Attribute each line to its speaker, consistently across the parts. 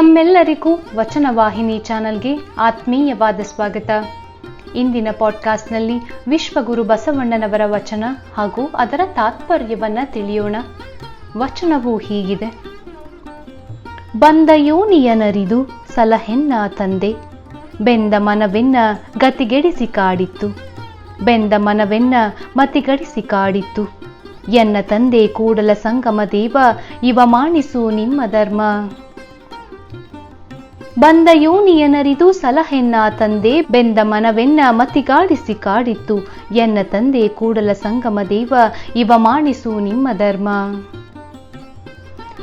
Speaker 1: ತಮ್ಮೆಲ್ಲರಿಗೂ ವಚನವಾಹಿನಿ ಚಾನಲ್ಗೆ ಆತ್ಮೀಯವಾದ ಸ್ವಾಗತ. ಇಂದಿನ ಪಾಡ್ಕಾಸ್ಟ್ನಲ್ಲಿ ವಿಶ್ವಗುರು ಬಸವಣ್ಣನವರ ವಚನ ಹಾಗೂ ಅದರ ತಾತ್ಪರ್ಯವನ್ನ ತಿಳಿಯೋಣ. ವಚನವು ಹೀಗಿದೆ. ಬಂದ ಯೋನಿಯನರಿದು ಸಲಹೆನ್ನ ತಂದೆ. ಬೆಂದ ಮನವೆನ್ನ ಗತಿಗೆಡಿಸಿ ಕಾಡಿತ್ತು. ಬೆಂದ ಮನವೆನ್ನ ಮತಿಗಡಿಸಿ ಕಾಡಿತ್ತು. ಎನ್ನ ತಂದೆ ಕೂಡಲ ಸಂಗಮ ದೇವ, ಇವ ಮಾಣಿಸು ನಿಮ್ಮ ಧರ್ಮ. ಬಂದ ಯೋನಿಯನರಿದು ಸಲಹೆನ್ನ ತಂದೆ ಬೆಂದ ಮನವೆನ್ನ ಮತಿಗಾಡಿಸಿ ಕಾಡಿತ್ತು. ಎನ್ನ ತಂದೆ ಕೂಡಲ ಸಂಗಮ ದೇವ, ಇವ ಮಾಡಿಸು ನಿಮ್ಮ ಧರ್ಮ.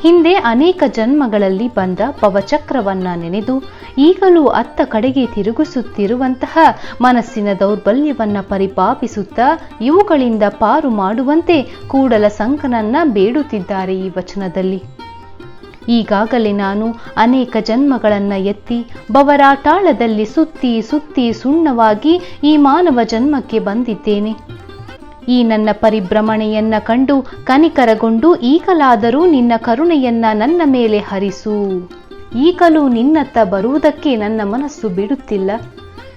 Speaker 1: ಹಿಂದೆ ಅನೇಕ ಜನ್ಮಗಳಲ್ಲಿ ಬಂದ ಪವಚಕ್ರವನ್ನ ನೆನೆದು, ಈಗಲೂ ಅತ್ತ ಕಡೆಗೆ ತಿರುಗಿಸುತ್ತಿರುವಂತಹ ಮನಸ್ಸಿನ ದೌರ್ಬಲ್ಯವನ್ನ ಪರಿಪಾಪಿಸುತ್ತಾ ಇವುಗಳಿಂದ ಪಾರು ಮಾಡುವಂತೆ ಕೂಡಲ ಸಂಕನನ್ನ ಬೇಡುತ್ತಿದ್ದಾರೆ ಈ ವಚನದಲ್ಲಿ. ಈಗಾಗಲೇ ನಾನು ಅನೇಕ ಜನ್ಮಗಳನ್ನ ಎತ್ತಿ ಬವರಾಟಾಳದಲ್ಲಿ ಸುತ್ತಿ ಸುತ್ತಿ ಸುಣ್ಣವಾಗಿ ಈ ಮಾನವ ಜನ್ಮಕ್ಕೆ ಬಂದಿದ್ದೇನೆ. ಈ ನನ್ನ ಪರಿಭ್ರಮಣೆಯನ್ನ ಕಂಡು ಕನಿಕರಗೊಂಡು ಈಗಲಾದರೂ ನಿನ್ನ ಕರುಣೆಯನ್ನ ನನ್ನ ಮೇಲೆ ಹರಿಸು. ಈಗಲೂ ನಿನ್ನತ್ತ ಬರುವುದಕ್ಕೆ ನನ್ನ ಮನಸ್ಸು ಬಿಡುತ್ತಿಲ್ಲ.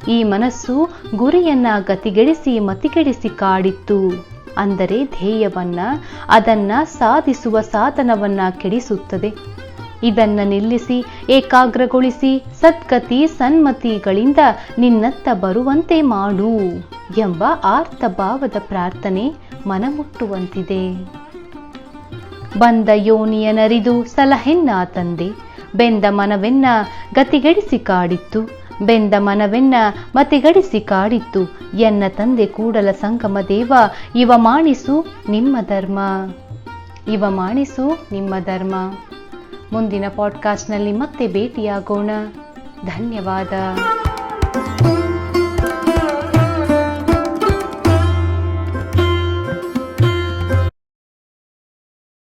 Speaker 1: ಈ ಮನಸ್ಸು ಗುರಿಯನ್ನ ಗತಿಗೆಡಿಸಿ ಮತಿಗೆಡಿಸಿ ಕಾಡಿತ್ತು. ಅಂದರೆ ಧ್ಯೇಯವನ್ನ, ಅದನ್ನ ಸಾಧಿಸುವ ಸಾಧನವನ್ನ ಕೆಡಿಸುತ್ತದೆ. ಇದನ್ನ ನಿಲ್ಲಿಸಿ, ಏಕಾಗ್ರಗೊಳಿಸಿ ಸತ್ಕತಿ ಸನ್ಮತಿಗಳಿಂದ ನಿನ್ನತ್ತ ಬರುವಂತೆ ಮಾಡು ಎಂಬ ಆರ್ತಭಾವದ ಪ್ರಾರ್ಥನೆ ಮನಮುಟ್ಟುವಂತಿದೆ. ಬಂದ ಯೋನಿಯನರಿದು ಸಲಹೆನ್ನ ತಂದೆ, ಬೆಂದ ಮನವೆನ್ನ ಗತಿಗಡಿಸಿ ಕಾಡಿತ್ತು, ಬೆಂದ ಮನವೆನ್ನ ಮತಿಗಡಿಸಿ ಕಾಡಿತ್ತು, ಎನ್ನ ತಂದೆ ಕೂಡಲ ಸಂಗಮ ದೇವ, ಇವ ಮಾಣಿಸು ನಿಮ್ಮ ಧರ್ಮ. ಇವ ಮಾಣಿಸು ನಿಮ್ಮ ಧರ್ಮ. ಮುಂದಿನ ಪಾಡ್ಕಾಸ್ಟ್ನಲ್ಲಿ ಮತ್ತೆ ಭೇಟಿಯಾಗೋಣ. ಧನ್ಯವಾದ.